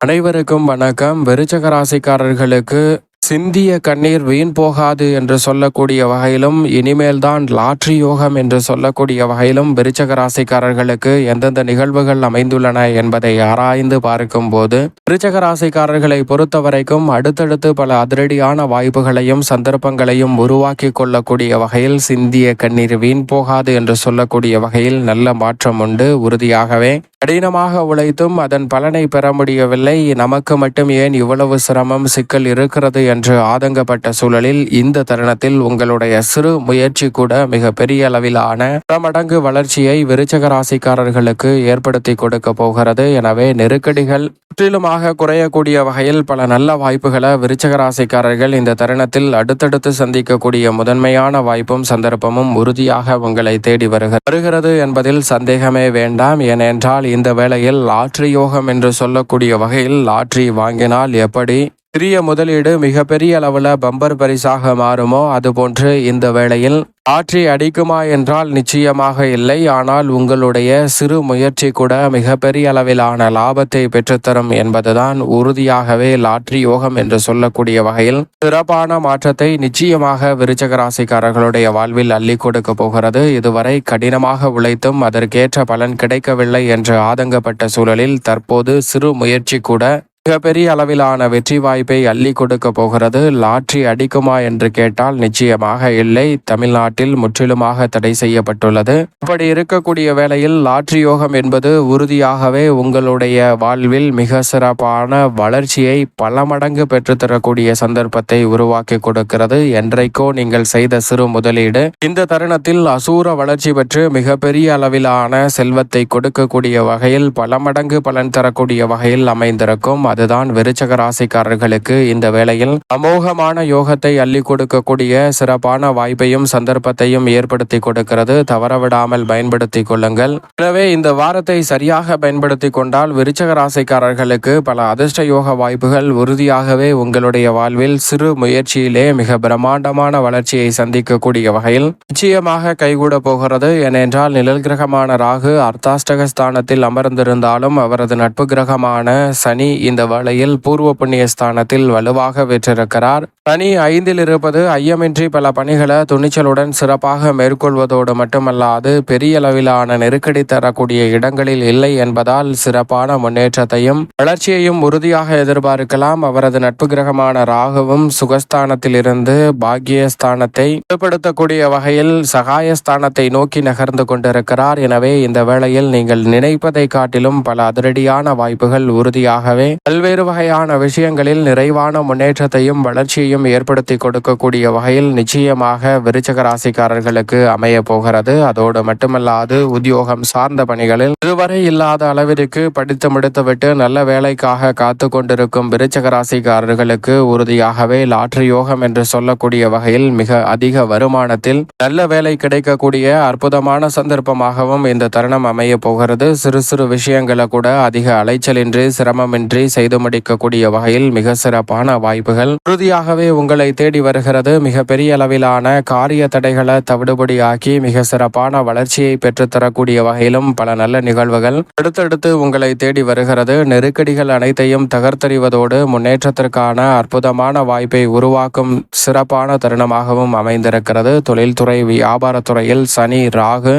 அனைவருக்கும் வணக்கம். விருச்சக ராசிக்காரர்களுக்கு சிந்திய கண்ணீர் வீண் போகாது என்று சொல்லக்கூடிய வகையிலும் இனிமேல்தான் லாட்ரி யோகம் என்று சொல்லக்கூடிய வகையிலும் விருச்சக ராசிக்காரர்களுக்கு எந்தெந்த நிகழ்வுகள் அமைந்துள்ளன என்பதை ஆராய்ந்து பார்க்கும்போது விருச்சக ராசிக்காரர்களை பொறுத்தவரைக்கும் அடுத்தடுத்து பல அதிரடியான வாய்ப்புகளையும் சந்தர்ப்பங்களையும் உருவாக்கி கொள்ளக்கூடிய வகையில் சிந்திய கண்ணீர் வீண் போகாது என்று சொல்லக்கூடிய வகையில் நல்ல மாற்றம் உண்டு. உறுதியாகவே கடினமாக உழைத்தும் அதன் பலனை பெற முடியவில்லை. நமக்கு மட்டும் ஏன் இவ்வளவு சிரமம் சிக்கல் இருக்கிறது என்று என்று ஆதங்கப்பட்ட சூழலில் இந்த தருணத்தில் உங்களுடைய சிறு முயற்சி கூட மிக பெரிய அளவிலான பல மடங்கு வளர்ச்சியை விருச்சக ராசிக்காரர்களுக்கு ஏற்படுத்தி கொடுக்க போகிறது. எனவே நெருக்கடிகள் முற்றிலுமாக குறையக்கூடிய வகையில் பல நல்ல வாய்ப்புகளை விருச்சக ராசிக்காரர்கள் இந்த தருணத்தில் அடுத்தடுத்து சந்திக்கக்கூடிய முதன்மையான வாய்ப்பும் சந்தர்ப்பமும் உறுதியாக உங்களை தேடி வருகிறது என்பதில் சந்தேகமே வேண்டாம். ஏனென்றால் இந்த வேளையில் லாட்ரி யோகம் என்று சொல்லக்கூடிய வகையில் லாட்ரி வாங்கினால் எப்படி சிறிய முதலீடு மிகப்பெரிய அளவில் பம்பர் பரிசாக மாறுமோ? அதுபோன்று இந்த வேளையில் ஆற்றி அடிக்குமா என்றால் நிச்சயமாக இல்லை. ஆனால் உங்களுடைய சிறு முயற்சி கூட மிகப்பெரிய அளவிலான லாபத்தை பெற்றுத்தரும் என்பதுதான் உறுதியாகவே லாட்ரி யோகம் என்று சொல்லக்கூடிய வகையில் சிறப்பான மாற்றத்தை நிச்சயமாக விருச்சக ராசிக்காரர்களுடைய வாழ்வில் அள்ளி கொடுக்க போகிறது. இதுவரை கடினமாக உழைத்தும் அதற்கேற்ற பலன் கிடைக்கவில்லை என்று ஆதங்கப்பட்ட சூழலில் தற்போது சிறு முயற்சி கூட மிகப்பெரிய அளவிலான வெற்றி வாய்ப்பை அள்ளி கொடுக்க போகிறது. லாட்ரி அடிக்குமா என்று கேட்டால் நிச்சயமாக இல்லை. தமிழ்நாட்டில் முற்றிலுமாக தடை செய்யப்பட்டுள்ளது. அப்படி இருக்கக்கூடிய வேளையில் லாட்ரி யோகம் என்பது உறுதியாகவே உங்களுடைய வாழ்வில் மிக சிறப்பான வளர்ச்சியை பல மடங்கு பெற்றுத்தரக்கூடிய சந்தர்ப்பத்தை உருவாக்கி கொடுக்கிறது. என்றைக்கோ நீங்கள் செய்த சிறு முதலீடு இந்த தருணத்தில் அசூர வளர்ச்சி பெற்று மிகப்பெரிய அளவிலான செல்வத்தை கொடுக்கக்கூடிய வகையில் பல மடங்கு பலன் தரக்கூடிய வகையில் அமைந்திருக்கும். அதுதான் விருச்சக ராசிக்காரர்களுக்கு இந்த வேளையில் அமோகமான யோகத்தை அள்ளி கொடுக்கக்கூடிய சிறப்பான வாய்ப்பையும் சந்தர்ப்பத்தையும் ஏற்படுத்தி கொடுக்கிறது. தவறவிடாமல் பயன்படுத்திக் கொள்ளுங்கள். எனவே இந்த வாரத்தை சரியாக பயன்படுத்தி கொண்டால் விருச்சக ராசிக்காரர்களுக்கு பல அதிர்ஷ்ட யோக வாய்ப்புகள் உறுதியாகவே உங்களுடைய வாழ்வில் சிறு முயற்சியிலே மிக பிரம்மாண்டமான வளர்ச்சியை சந்திக்கக்கூடிய வகையில் நிச்சயமாக கைகூட போகிறது. ஏனென்றால் நிழல் கிரகமான ராகு அர்த்தாஷ்டக ஸ்தானத்தில் அமர்ந்திருந்தாலும் அவரது நட்பு கிரகமான சனி இந்த வேளையில் பூர்வ புண்ணிய ஸ்தானத்தில் வலுவாக வெற்றிருக்கிறார். சனி ஐந்தில் இருப்பது ஐயமின்றி பல பணிகளை துணிச்சலுடன் சிறப்பாக மேற்கொள்வதோடு மட்டுமல்லாது பெரிய அளவிலான நெருக்கடி தரக்கூடிய இடங்களில் இல்லை என்பதால் சிறப்பான முன்னேற்றத்தையும் வளர்ச்சியையும் உறுதியாக எதிர்பார்க்கலாம். அவரது நட்பு கிரகமான ராகுவும் சுகஸ்தானத்தில் இருந்து பாக்கியஸ்தானத்தை வலுப்படுத்தக்கூடிய வகையில் சகாயஸ்தானத்தை நோக்கி நகர்ந்து கொண்டிருக்கிறார். எனவே இந்த வேளையில் நீங்கள் நினைப்பதை காட்டிலும் பல அதிரடியான வாய்ப்புகள் உறுதியாகவே பல்வேறு வகையான விஷயங்களில் நிறைவான முன்னேற்றத்தையும் வளர்ச்சியையும் ஏற்படுத்தி கொடுக்கக்கூடிய வகையில் நிச்சயமாக விருச்சக ராசிக்காரர்களுக்கு அமைய போகிறது. அதோடு மட்டுமல்லாது உத்தியோகம் சார்ந்த பணிகளில் இதுவரை இல்லாத அளவிற்கு படித்து முடித்துவிட்டு நல்ல வேலைக்காக காத்து கொண்டிருக்கும் விருச்சக ராசிக்காரர்களுக்கு உறுதியாகவே லாட்ரி யோகம் என்று சொல்லக்கூடிய வகையில் மிக அதிக வருமானத்தில் நல்ல வேலை கிடைக்கக்கூடிய அற்புதமான சந்தர்ப்பமாகவும் இந்த தருணம் அமைய போகிறது. சிறு சிறு விஷயங்களை கூட அதிக அலைச்சலின்றி சிரமமின்றி செய்து முடிக்கக்கூடிய வகையில் மிக சிறப்பான வாய்ப்புகள். உறுதியாகவே உங்களை தேடி வருகிறது மிக பெரிய அளவிலான காரிய தடைகளை தவிடுபடியாக்கி மிக சிறப்பான வளர்ச்சியை பெற்றுத்தரக்கூடிய வகையிலும் பல நல்ல நிகழ்வுகள். அடுத்தடுத்து உங்களை தேடி வருகிறது நெருக்கடிகள் அனைத்தையும் தகர்த்தறிவதோடு முன்னேற்றத்திற்கான அற்புதமான வாய்ப்பை உருவாக்கும் சிறப்பான தருணமாகவும் அமைந்திருக்கிறது. தொழில்துறை வியாபாரத்துறையில் சனி ராகு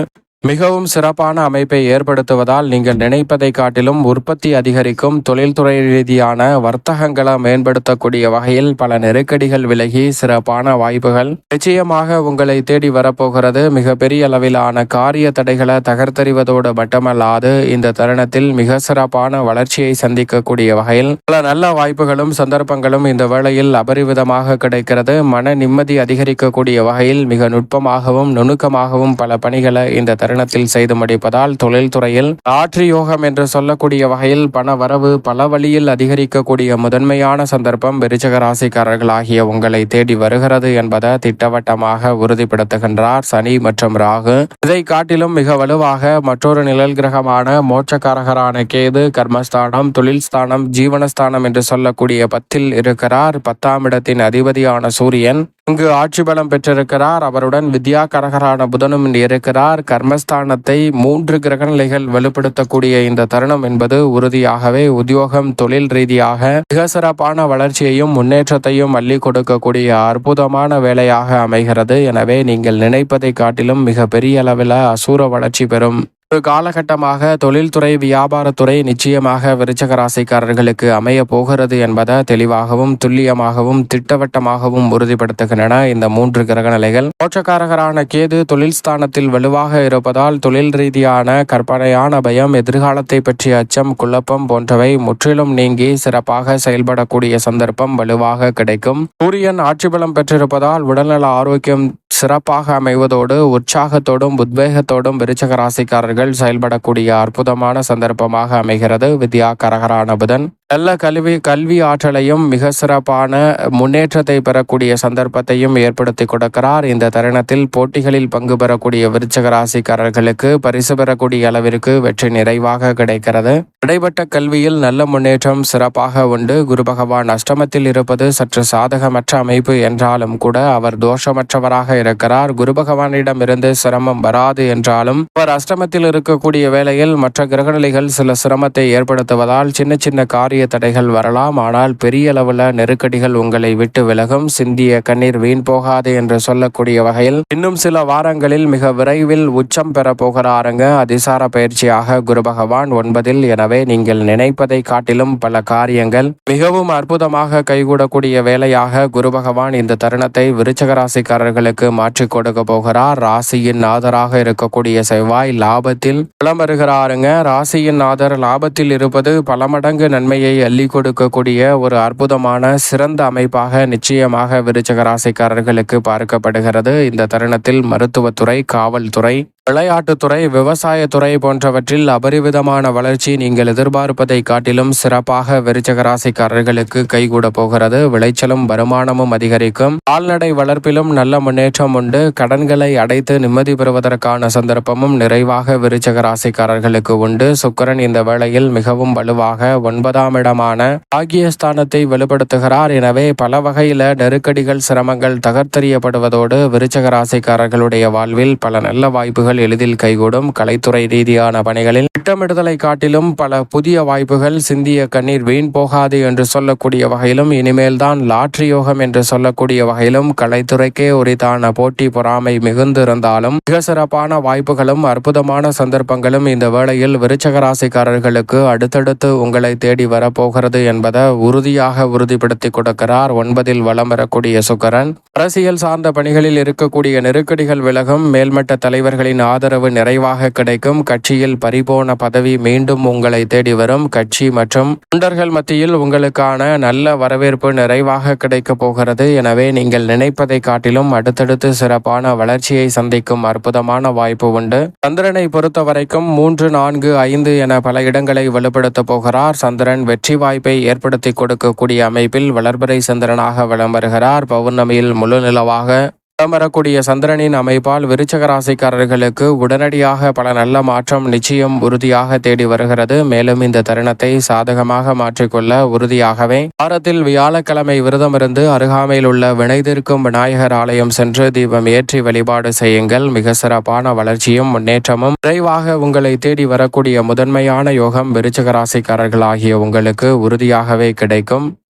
மிகவும் சிறப்பான அமைப்பை ஏற்படுத்துவதால் நீங்கள் நினைப்பதை காட்டிலும் உற்பத்தி அதிகரிக்கும் தொழில்துறை ரீதியான வர்த்தகங்களை மேம்படுத்தக்கூடிய வகையில் பல நெருக்கடிகள் விலகி சிறப்பான வாய்ப்புகள். நிச்சயமாக உங்களை தேடி வரப்போகிறது மிக பெரிய அளவிலான காரிய தடைகளை தகர்த்தறிவதோடு மட்டுமல்லாது இந்த தருணத்தில் மிக சிறப்பான வளர்ச்சியை சந்திக்கக்கூடிய வகையில் பல நல்ல வாய்ப்புகளும் சந்தர்ப்பங்களும் இந்த வேளையில் அபரிவிதமாக கிடைக்கிறது. மன நிம்மதி அதிகரிக்கக்கூடிய வகையில் மிக நுட்பமாகவும் நுணுக்கமாகவும் பல பணிகளை இந்த தருணத்தில் செய்து முடிப்பதால் தொழில்துறையில் ஆற்றியோகம் என்று சொல்லக்கூடிய வகையில் பண வரவு பல வழியில் அதிகரிக்கக்கூடிய முதன்மையான சந்தர்ப்பம் விருச்சக ராசிக்காரர்கள் ஆகிய உங்களை தேடி வருகிறது என்பதை திட்டவட்டமாக உறுதிப்படுத்துகின்றார் சனி மற்றும் ராகு. இதை காட்டிலும் மிக வலுவாக மற்றொரு நிழல் கிரகமான மோட்சக்காரகரான கேது கர்மஸ்தானம் தொழில் ஸ்தானம் ஜீவனஸ்தானம் என்று சொல்லக்கூடிய பத்தில் இருக்கிறார். பத்தாம் இடத்தின் அதிபதியான சூரியன் அங்கு ஆட்சி பலம் பெற்றிருக்கிறார். அவருடன் வித்யா கரகரான புதனும் இருக்கிறார். கர்மஸ்தானத்தை மூன்று கிரகநிலைகள் வலுப்படுத்தக்கூடிய இந்த தருணம் என்பது உறுதியாகவே உத்தியோகம் தொழில் ரீதியாக மிக சிறப்பான வளர்ச்சியையும் முன்னேற்றத்தையும் அள்ளி கொடுக்கக்கூடிய அற்புதமான வேலையாக அமைகிறது. எனவே நீங்கள் நினைப்பதை காட்டிலும் மிக பெரிய அளவில் அசூர வளர்ச்சி பெறும். ஒரு காலகட்டமாக தொழில்துறை வியாபாரத்துறை நிச்சயமாக விருச்சக ராசிக்காரர்களுக்கு அமைய போகிறது என்பதை தெளிவாகவும் துல்லியமாகவும் திட்டவட்டமாகவும் உறுதிப்படுத்துகின்றன இந்த மூன்று கிரக நிலைகள். மோட்சக்காரகரான கேது தொழில் ஸ்தானத்தில் வலுவாக இருப்பதால் தொழில் ரீதியான கற்பனையான பயம் எதிர்காலத்தை பற்றிய அச்சம் குழப்பம் போன்றவை முற்றிலும் நீங்கி சிறப்பாக செயல்படக்கூடிய சந்தர்ப்பம் வலுவாக கிடைக்கும். சூரியன் ஆட்சி பலம் பெற்றிருப்பதால் உடல்நல ஆரோக்கியம் சிறப்பாக அமைவதோடு உற்சாகத்தோடும் உத்வேகத்தோடும் விருச்சக ராசிக்காரர்கள் செயல்படக்கூடிய அற்புதமான சந்தர்ப்பமாக அமைகிறது. வித்யா கரகரான புதன். நல்ல கல்வி கல்வி ஆற்றலையும் மிக சிறப்பான முன்னேற்றத்தை பெறக்கூடிய சந்தர்ப்பத்தையும் ஏற்படுத்தி கொடுக்கிறார். இந்த தருணத்தில் போட்டிகளில் பங்கு பெறக்கூடிய விருச்சக ராசிக்காரர்களுக்கு பரிசு பெறக்கூடிய அளவிற்கு வெற்றி நிறைவாக கிடைக்கிறது. இடைப்பட்ட கல்வியில் நல்ல முன்னேற்றம் சிறப்பாக உண்டு. குரு பகவான் அஷ்டமத்தில் இருப்பது சற்று சாதகமற்ற அமைப்பு என்றாலும் கூட அவர் தோஷமற்றவராக இருக்கிறார். குரு பகவானிடமிருந்து சிரமம் வராது என்றாலும் அவர் அஷ்டமத்தில் இருக்கக்கூடிய வேளையில் மற்ற கிரகநிலைகள் சில சிரமத்தை ஏற்படுத்துவதால் சின்ன சின்ன காரிய தடைகள் வரலாம். ஆனால் பெரிய அளவுல நெருக்கடிகள் உங்களை விட்டு விலகும். சிந்திய கண்ணீர் வீண் போகாது என்று சொல்லக்கூடிய வகையில் இன்னும் சில வாரங்களில் மிக விரைவில் உச்சம் பெற போகிறாருங்க. அதிசார பயிற்சியாக குரு பகவான் ஒன்பதில் எனவே நீங்கள் நினைப்பதை காட்டிலும் பல காரியங்கள் மிகவும் அற்புதமாக கைகூடக்கூடிய வேலையாக குரு பகவான் இந்த தருணத்தை விருச்சக ராசிக்காரர்களுக்கு மாற்றிக் கொடுக்க போகிறார். ராசியின் நாதராக இருக்கக்கூடிய செவ்வாய் லாபத்தில் வலம் வருகிறாருங்க. ராசியின் நாதர் லாபத்தில் இருப்பது பல மடங்கு நன்மையை அள்ளி கொடுக்கக்கூடிய ஒரு அற்புதமான சிறந்த அமைப்பாக நிச்சயமாக விருச்சக ராசிக்காரர்களுக்கு பார்க்கப்படுகிறது. இந்த தருணத்தில் மருத்துவத்துறை காவல்துறை விளையாட்டுத்துறை விவசாயத்துறை போன்றவற்றில் அபரிவிதமான வளர்ச்சி நீங்கள் எதிர்பார்ப்பதை காட்டிலும் சிறப்பாக விருச்சக ராசிக்காரர்களுக்கு கைகூட போகிறது. விளைச்சலும் வருமானமும் அதிகரிக்கும். கால்நடை வளர்ப்பிலும் நல்ல முன்னேற்றம் உண்டு. கடன்களை அடைத்து நிம்மதி பெறுவதற்கான சந்தர்ப்பமும் நிறைவாக விருச்சக ராசிக்காரர்களுக்கு உண்டு. சுக்கிரன் இந்த வேளையில் மிகவும் வலுவாக ஒன்பதாம் இடமான பாகியஸ்தானத்தை வலுப்படுத்துகிறார் எனவே பல வகையில நெருக்கடிகள் சிரமங்கள் தகர்த்தெறியப்படுவதோடு விருச்சக ராசிக்காரர்களுடைய வாழ்வில் பல நல்ல வாய்ப்புகள் எளிதில் கைகூடும். கலைத்துறை ரீதியான பணிகளில் திட்டமிடுதலை காட்டிலும் பல புதிய வாய்ப்புகள் சிந்திய கண்ணீர் வீண் போகாது என்று சொல்லக்கூடிய வகையிலும் இனிமேல்தான் லாட்ரி யோகம் என்று சொல்லக்கூடிய வகையிலும் கலைத்துறைக்கே உரித்தான போட்டி பொறாமை மிகுந்திருந்தாலும் மிக சிறப்பான வாய்ப்புகளும் அற்புதமான சந்தர்ப்பங்களும் இந்த வேளையில் விருச்சகராசிக்காரர்களுக்கு அடுத்தடுத்து உங்களை தேடி வரப்போகிறது என்பதை உறுதியாக உறுதிப்படுத்தி கொடுக்கிறார் ஒன்பதில் வளம் வரக்கூடிய சுக்கரன். அரசியல் சார்ந்த பணிகளில் இருக்கக்கூடிய நெருக்கடிகள் விலகும். மேல்மட்ட தலைவர்களின் ஆதரவு நிறைவாக கிடைக்கும். கட்சியில் பறிபோன பதவி மீண்டும் உங்களை தேடி வரும். கட்சி மற்றும் தொண்டர்கள் மத்தியில் உங்களுக்கான நல்ல வரவேற்பு நிறைவாக கிடைக்கப் போகிறது. எனவே நீங்கள் நினைப்பதை காட்டிலும் அடுத்தடுத்து சிறப்பான வளர்ச்சியை சந்திக்கும் அற்புதமான வாய்ப்பு உண்டு. சந்திரனை பொறுத்த வரைக்கும் மூன்று நான்கு ஐந்து என பல இடங்களை வலுப்படுத்தப் போகிறார். சந்திரன் வெற்றி வாய்ப்பை ஏற்படுத்தி கொடுக்கக்கூடிய அமைப்பில் வளர்பறை சந்திரனாக வலம் வருகிறார். பௌர்ணமியில் முழு நிலவாக வரக்கூடிய சந்திரனின் அமைப்பால் விருச்சக ராசிக்காரர்களுக்கு உடனடியாக பல நல்ல மாற்றம் நிச்சயம் உறுதியாக தேடி வருகிறது. மேலும் இந்த தருணத்தை சாதகமாக மாற்றிக்கொள்ள உறுதியாகவே வாரத்தில் வியாழக்கிழமை விரதமிருந்து அருகாமையில் உள்ள வினைதிருக்கும் விநாயகர் ஆலயம் சென்று தீபம் ஏற்றி வழிபாடு செய்யுங்கள். மிக சிறப்பான வளர்ச்சியும் முன்னேற்றமும் விரைவாக உங்களை தேடி வரக்கூடிய முதன்மையான யோகம் விருச்சக ராசிக்காரர்கள் ஆகிய உங்களுக்கு உறுதியாகவே கிடைக்கும்.